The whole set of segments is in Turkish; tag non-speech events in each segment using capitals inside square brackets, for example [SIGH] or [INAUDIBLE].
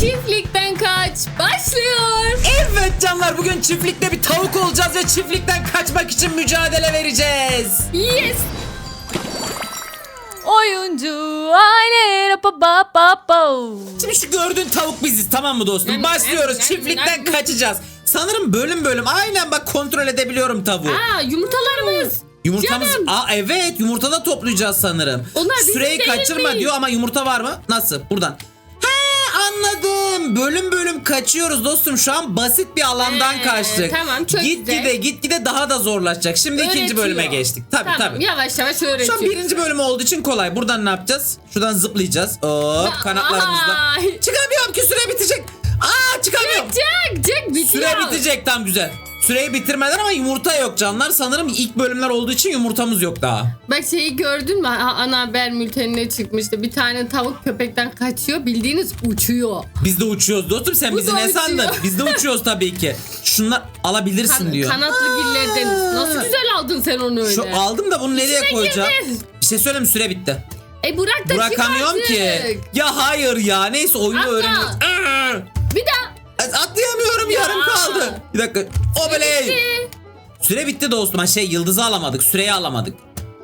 Çiftlikten kaç başlıyor. Evet canlar bugün çiftlikte bir tavuk olacağız ve çiftlikten kaçmak için mücadele vereceğiz. Yes. Oyuncu aile pa pa pa pa. Şimdi şu gördüğün tavuk biziz tamam mı dostum? Yani, Başlıyoruz yani, çiftlikten yani. kaçacağız. Sanırım bölüm bölüm aynen bak kontrol edebiliyorum tavuğu. Aa yumurtalarımız. Yumurtamız Canım. Aa evet yumurta da toplayacağız sanırım. Onlar Süreyi kaçırma mi? diyor ama yumurta var mı? Nasıl? Buradan. Anladım. Bölüm bölüm kaçıyoruz dostum. Şu an basit bir alandan Ee, kaçtık. tamam, çok Gitgide güzel. gitgide daha da zorlaşacak. Şimdi ikinci Öğretiyor. bölüme geçtik. Tabii tamam, tabii. Yavaş yavaş öğretiyor. Şu an birinci bölüm olduğu için kolay. Buradan ne yapacağız? Şuradan zıplayacağız. Hop kanatlarımızla. Ay. Çıkamıyorum ki süre bitecek. Aa çıkamıyorum. Jack Jack bitiyor. Süre bitecek tam güzel. Süreyi bitirmeden ama yumurta yok canlar. Sanırım ilk bölümler olduğu için yumurtamız yok daha. Bak şeyi gördün mü? Ha, Ana haber bültenine çıkmıştı. Bir tane tavuk köpekten kaçıyor. Bildiğiniz uçuyor. Biz de uçuyoruz dostum sen Bu bizi da ne uçuyor. sandın? Biz de uçuyoruz tabii ki. Şunlar alabilirsin Kan- diyor. kanatlı gillerdeniz. Nasıl güzel aldın sen onu öyle. Şu aldım da bunu nereye koyacağım? girdi. Bir şey söyleyeyim mi? süre bitti. E bırak da Bırakamıyorum çık ki. artık. Ya hayır ya neyse oyunu Atla. öğreniyoruz. Aa! Bir daha. Atlayamıyorum Ya. yarım kaldı. Bir dakika. Bitti. Süre bitti dostum. Ha şey yıldızı alamadık. Süreyi alamadık.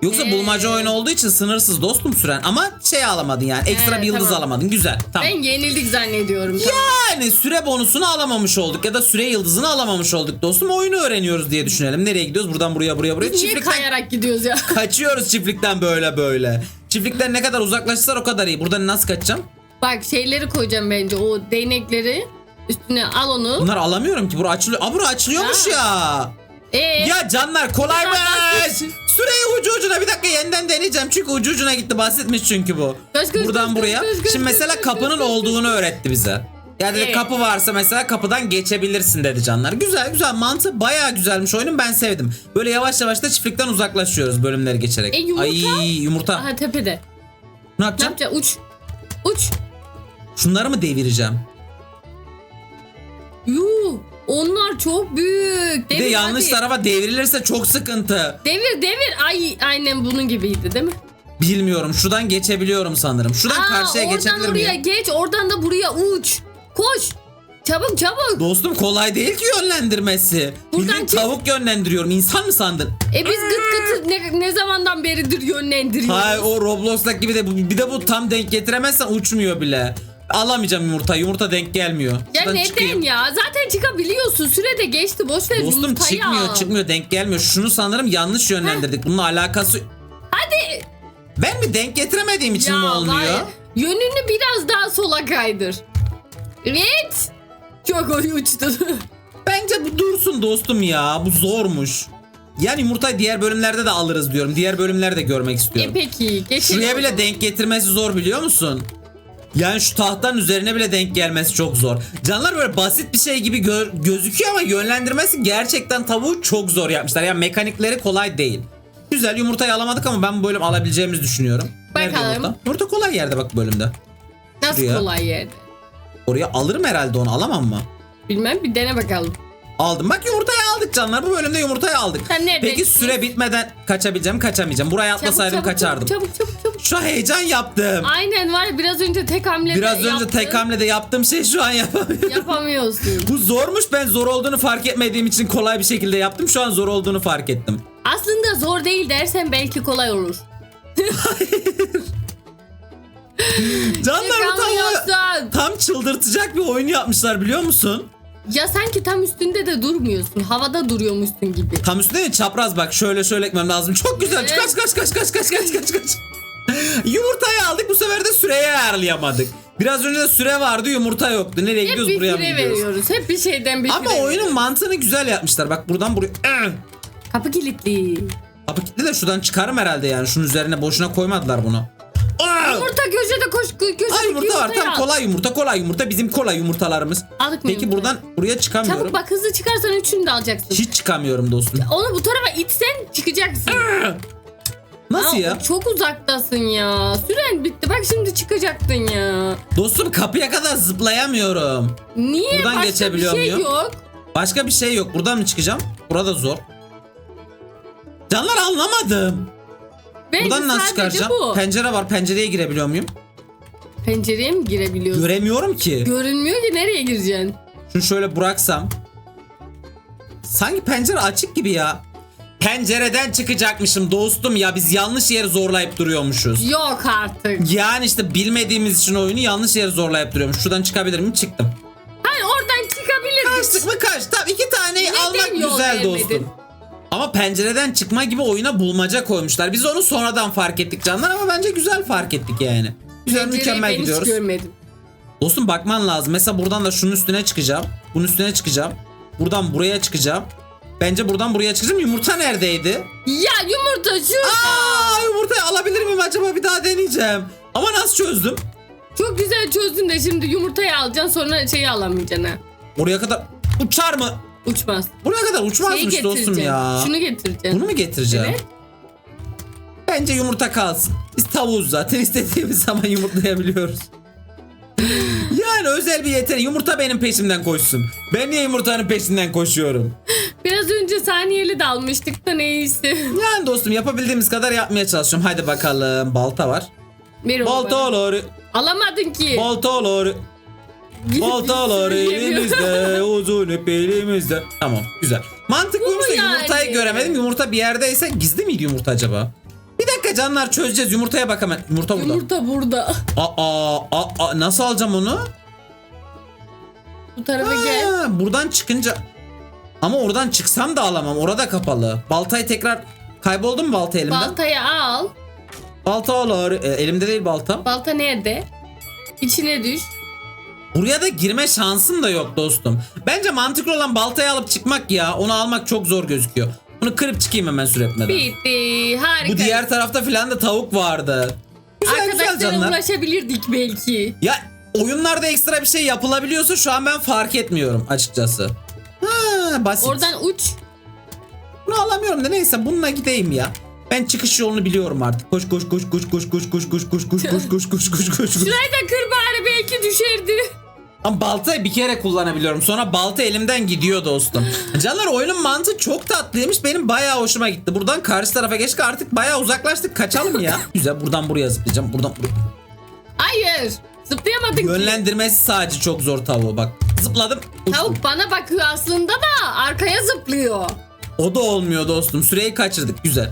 Yoksa Ee. bulmaca oyunu olduğu için sınırsız dostum süren. Ama şey alamadın yani. Ekstra Evet, bir yıldız tamam. alamadın. Güzel. Tamam. Ben yenildik zannediyorum. Yani süre bonusunu alamamış olduk ya da süre yıldızını alamamış olduk dostum. Oyunu öğreniyoruz diye düşünelim. Nereye gidiyoruz? Buradan buraya buraya buraya. Niye Çiftlikten kayarak gidiyoruz ya? [LAUGHS] kaçıyoruz çiftlikten böyle böyle. Çiftlikten ne kadar uzaklaşırsak o kadar iyi. Buradan nasıl kaçacağım? Bak şeyleri koyacağım bence. O değnekleri üstüne al onu. Bunları alamıyorum ki. Bura açılıyor. Aa bura açılıyormuş ya. Ee, Ya canlar kolaymış. Süreyi ucu ucuna bir dakika yeniden deneyeceğim. Çünkü ucu ucuna gitti. Basitmiş çünkü bu. Koş, koş, Buradan koş, buraya. koş, koş, Şimdi mesela koş, kapının koş. olduğunu öğretti bize. Yani dedi Evet. kapı varsa mesela kapıdan geçebilirsin dedi canlar. Güzel güzel mantığı bayağı güzelmiş oyunun ben sevdim. Böyle yavaş yavaş da çiftlikten uzaklaşıyoruz bölümleri geçerek. E, yumurta? Ay yumurta. Aha tepede. ne Ne yapacağım? Uç. Uç. Şunları mı devireceğim? Yuh. Onlar çok büyük. Bir de yanlış hadi. tarafa devrilirse çok sıkıntı. Devir devir. Ay aynen bunun gibiydi değil mi? Bilmiyorum. Şuradan geçebiliyorum sanırım. Şuradan Aa, karşıya oradan geçebilir oraya miyim? geç. Oradan da buraya uç. Koş. Çabuk çabuk. Dostum kolay değil ki yönlendirmesi. Buradan Bildiğin çık. tavuk yönlendiriyorum. İnsan mı sandın? E biz gıt gıt ne, ne zamandan beridir yönlendiriyoruz. Hayır o Roblox'taki gibi de bu- bir de bu tam denk getiremezsen uçmuyor bile. Alamayacağım yumurta. Yumurta denk gelmiyor. Ya Şuradan neden çıkayım. ya? Zaten çıkabiliyorsun. Süre de geçti. Boş ver Dostum yumurtayı çıkmıyor al. çıkmıyor denk gelmiyor. Şunu sanırım yanlış yönlendirdik. Bununla alakası... Hadi. Ben mi denk getiremediğim için mi olmuyor? vay. Yönünü biraz daha sola kaydır. Evet. Çok oy uçtu. [LAUGHS] Bence bu dursun dostum ya. Bu zormuş. Yani yumurtayı diğer bölümlerde de alırız diyorum. Diğer bölümlerde görmek e istiyorum. peki. Geçelim. Şuraya bile denk getirmesi zor biliyor musun? Yani şu tahtanın üzerine bile denk gelmesi çok zor. Canlar böyle basit bir şey gibi gö- gözüküyor ama yönlendirmesi gerçekten tavuğu çok zor yapmışlar. Yani mekanikleri kolay değil. Güzel yumurtayı alamadık ama ben bu bölüm alabileceğimizi düşünüyorum. Nerede Bakalım. yumurta? Yumurta kolay yerde bak bu bölümde. Nasıl şuraya. kolay yerde? Oraya alırım herhalde onu alamam mı? Bilmem bir dene bakalım. Aldım. Bak yumurtayı aldık canlar. Bu bölümde yumurtayı aldık. Sen nerede? Peki süre bitmeden kaçabileceğim kaçamayacağım. Buraya Çabuk, atlasaydım çabuk, kaçardım. Çabuk çabuk çabuk. Şu heyecan yaptım. Aynen var ya biraz önce tek hamle Biraz önce yaptın. tek hamlede yaptığım şey şu an yapamıyorum. Yapamıyorsun. Bu zormuş ben zor olduğunu fark etmediğim için kolay bir şekilde yaptım. Şu an zor olduğunu fark ettim. Aslında zor değil dersen belki kolay olur. [LAUGHS] Canlar tam, tam çıldırtacak bir oyun yapmışlar biliyor musun? Ya sanki tam üstünde de durmuyorsun. Havada duruyormuşsun gibi. Tam üstüne de çapraz bak şöyle şöyle ekmem lazım. Çok güzel. Kaç kaç kaç kaç kaç kaç kaç kaç. [LAUGHS] Yumurtayı aldık bu sefer de süreye ayarlayamadık. Biraz önce de süre vardı yumurta yoktu. Nereye Hep gidiyoruz bir buraya mı fire gidiyoruz? veriyoruz. Hep bir şeyden bir Ama fire oyunun mantığını güzel yapmışlar. Bak buradan buraya... Kapı kilitli. Kapı kilitli de şuradan çıkarım herhalde yani. Şunun üzerine boşuna koymadılar bunu. Ah! Yumurta köşede koş köşede Ay yumurta var tam kolay yumurta kolay yumurta bizim kolay yumurtalarımız. Aldık mı Peki yumurtayı? buradan buraya çıkamıyorum. Çabuk bak hızlı çıkarsan üçünü de alacaksın. Hiç çıkamıyorum dostum. Onu bu tarafa itsen çıkacaksın. Nasıl ya? Çok uzaktasın ya. Süren bitti. Bak şimdi çıkacaktın ya. Dostum kapıya kadar zıplayamıyorum. Niye? Buradan Başka geçebiliyor bir şey muyum? yok. Başka bir şey yok. Buradan mı çıkacağım? Burada zor. Canlar anlamadım. Bence Buradan nasıl sadece çıkaracağım? bu. Pencere var. Pencereye girebiliyor muyum? Pencereye mi girebiliyorsun? Göremiyorum ki. Görünmüyor ki nereye gireceksin? Şunu şöyle bıraksam. Sanki pencere açık gibi ya. Pencereden çıkacakmışım dostum ya biz yanlış yeri zorlayıp duruyormuşuz. Yok artık. Yani işte bilmediğimiz için oyunu yanlış yere zorlayıp duruyormuş. Şuradan çıkabilir miyim? Çıktım. Hayır oradan çıkabilir. Kaçtık mı kaç. Tamam iki taneyi Neden almak yol güzel vermedin? dostum. Ama pencereden çıkma gibi oyuna bulmaca koymuşlar. Biz onu sonradan fark ettik canlar ama bence güzel fark ettik yani. Güzel Pencereyi mükemmel ben gidiyoruz. hiç görmedim. Dostum bakman lazım. Mesela buradan da şunun üstüne çıkacağım. Bunun üstüne çıkacağım. Buradan buraya çıkacağım. Bence buradan buraya çıkacağım. Yumurta neredeydi? Ya yumurta şurada. Aa, yumurtayı alabilir miyim acaba? Bir daha deneyeceğim. Ama nasıl çözdüm? Çok güzel çözdün de şimdi yumurtayı alacaksın sonra şeyi alamayacaksın ha. Oraya kadar uçar mı? Uçmaz. Buraya kadar uçmazmış dostum ya. Şunu getireceksin. Bunu mu getireceğim? Evet. Bence yumurta kalsın. Biz tavuğuz zaten [LAUGHS] istediğimiz zaman yumurtlayabiliyoruz. [LAUGHS] yani özel bir yetenek. Yumurta benim peşimden koşsun. Ben niye yumurtanın peşinden koşuyorum? Biraz önce saniyeli dalmıştık da neyse. [LAUGHS] Yani dostum yapabildiğimiz kadar yapmaya çalışıyorum. Haydi bakalım. Balta var. Ver onu Balta bana. olur. Alamadın ki. Balta olur. Baltalar [LAUGHS] elimizde, [LAUGHS] uzun ip elimizde. Tamam, güzel. Mantıklıymış Bu mu yumurtayı yani? göremedim. Yumurta bir yerdeyse gizli miydi yumurta acaba? Bir dakika canlar çözeceğiz. Yumurtaya bak hemen. Yumurta burada. Yumurta burada. Aa, aa, aa, nasıl alacağım onu? Bu tarafa gel. Ha, buradan çıkınca ama oradan çıksam da alamam. Orada kapalı. Baltayı tekrar kayboldu mu balta elimden? Baltayı al. balta olur. E, elimde değil balta. Balta nerede? İçine düş. Buraya da girme şansım da yok dostum. Bence mantıklı olan baltayı alıp çıkmak ya. Onu almak çok zor gözüküyor. Bunu kırıp çıkayım hemen süretmeden. Bitti. Harika. Bu diğer tarafta filan da tavuk vardı. Güzel Arkadaşlara ulaşabilirdik belki. Ya oyunlarda ekstra bir şey yapılabiliyorsa şu an ben fark etmiyorum açıkçası. Ha, basit. Oradan uç. Bunu alamıyorum da neyse bununla gideyim ya. Ben çıkış yolunu biliyorum artık. Koş koş koş koş koş koş koş koş koş koş koş koş koş koş koş koş. Şurayı da kır bari belki düşerdi. Ama baltayı bir kere kullanabiliyorum. Sonra balta elimden gidiyor dostum. Canlar oyunun mantığı çok tatlıymış. Benim bayağı hoşuma gitti. Buradan karşı tarafa geçtik artık bayağı uzaklaştık. Kaçalım ya. Güzel buradan buraya zıplayacağım. Buradan buraya. Hayır. Zıplayamadın ki. Yönlendirmesi sadece çok zor tavuğu bak. Zıpladım. Tavuk bana bakıyor aslında da arkaya zıplıyor. O da olmuyor dostum. Süreyi kaçırdık. Güzel.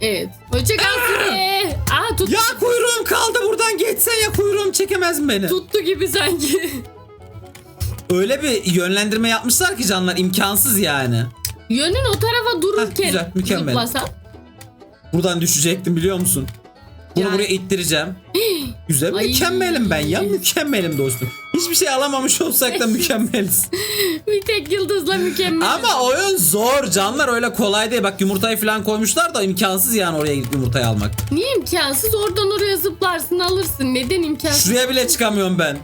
Evet. Hoşça kal Süre. Aha tut, Ya kuyruğum kaldı buradan geçsen ya kuyruğum çekemez mi beni? tuttu gibi sanki. Öyle bir yönlendirme yapmışlar ki canlar imkansız yani. Yönün o tarafa dururken Hah, güzel, mükemmel. zıplasan. Buradan düşecektim biliyor musun? Bunu Yani. buraya ittireceğim. [GASPS] Güzel Ay. mükemmelim ben ya mükemmelim dostum. Hiçbir şey alamamış olsak da [LAUGHS] mükemmeliz. Bir tek yıldızla mükemmel. Ama oyun zor canlar öyle kolay değil. Bak yumurtayı falan koymuşlar da imkansız yani oraya gidip yumurtayı almak. Niye imkansız? Oradan oraya zıplarsın alırsın. Neden imkansız? Şuraya bile çıkamıyorum ben.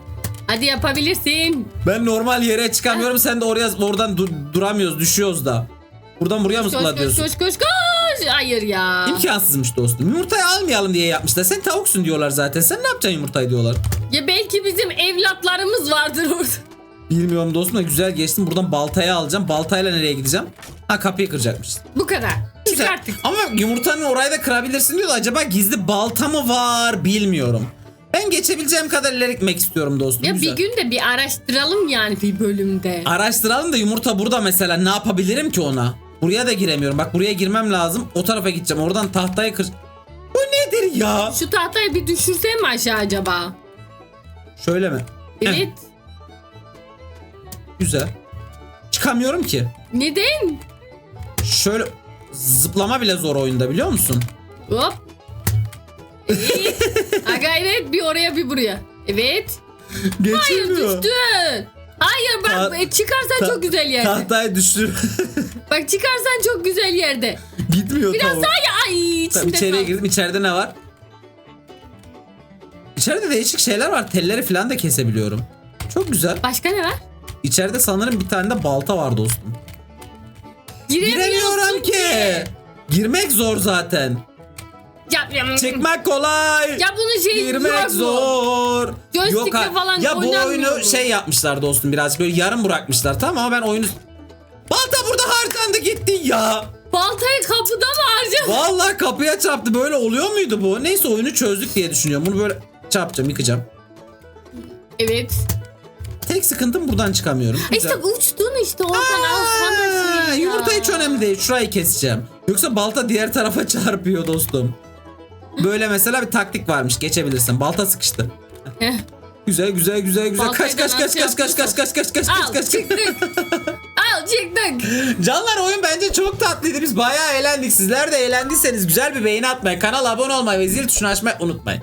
Hadi yapabilirsin. Ben normal yere çıkamıyorum sen de oraya oradan du- duramıyoruz düşüyoruz da. Buradan buraya mı Koş koş zıplatıyorsun? koş koş koş. Hayır ya. İmkansızmış dostum. Yumurtayı almayalım diye yapmışlar. Sen tavuksun diyorlar zaten. Sen ne yapacaksın yumurtayı diyorlar. Ya belki bizim evlatlarımız vardır orada. Bilmiyorum dostum da güzel geçtim. Buradan baltayı alacağım. Baltayla nereye gideceğim? Ha kapıyı kıracakmışız. Bu kadar. Güzel. Çıkarttık. Ama yumurtanın orayı da kırabilirsin diyor. Acaba gizli balta mı var bilmiyorum. Ben geçebileceğim kadar ileri gitmek istiyorum dostum. Ya Güzel. bir gün de bir araştıralım yani bir bölümde. Araştıralım da yumurta burada mesela ne yapabilirim ki ona? Buraya da giremiyorum. Bak buraya girmem lazım. O tarafa gideceğim. Oradan tahtayı kır... Bu nedir ya? Şu tahtayı bir düşürsem mi aşağı acaba? Şöyle mi? Heh, Evet. güzel. Çıkamıyorum ki. Neden? Şöyle zıplama bile zor oyunda biliyor musun? Hop. Evet. [LAUGHS] ha gayret bir oraya bir buraya. Evet. Hayır Geçilmiyor. düştün. Hayır bak Ta- e, çıkarsan Ta- çok güzel yerde. Tahtayı düştür. [LAUGHS] Bak çıkarsan çok güzel yerde. Gitmiyor Biraz tavuk. daha ya ay Tamam, içinde içeriye kal. girdim. İçeride ne var? İçeride değişik şeyler var. Telleri falan da kesebiliyorum. Çok güzel. Başka ne var? İçeride sanırım bir tane de balta var dostum. Giremiyorum ki. Girmek zor zaten. Ya, ya, Çıkmak kolay. ya bunun şeyi Girmek yok mu? zor. Joystick'le ha- falan Ya bu oynanmıyor oyunu şey yapmışlar dostum biraz böyle yarım bırakmışlar tamam ama ben oyunu... Balta burada harcandı gitti ya. Baltayı kapıda mı harcadın? Vallahi kapıya çarptı böyle oluyor muydu bu? Neyse oyunu çözdük diye düşünüyorum. Bunu böyle çarpacağım yıkacağım. Evet. Tek sıkıntım buradan çıkamıyorum. Güzel. İşte uçtun işte oradan alsan da yumurta hiç önemli değil. Şurayı keseceğim. Yoksa balta diğer tarafa [LAUGHS] çarpıyor dostum. Böyle mesela bir taktik varmış. Geçebilirsin. Balta sıkıştı. Güzel güzel güzel güzel. Kaç kaç kaç kaç kaç kaç kaç kaç kaç Al kaç kaç. [LAUGHS] çıktık. Canlar oyun bence çok tatlıydı. Biz bayağı eğlendik. Sizler de eğlendiyseniz güzel bir beğeni atmayı, kanala abone olmayı ve zil tuşunu açmayı unutmayın.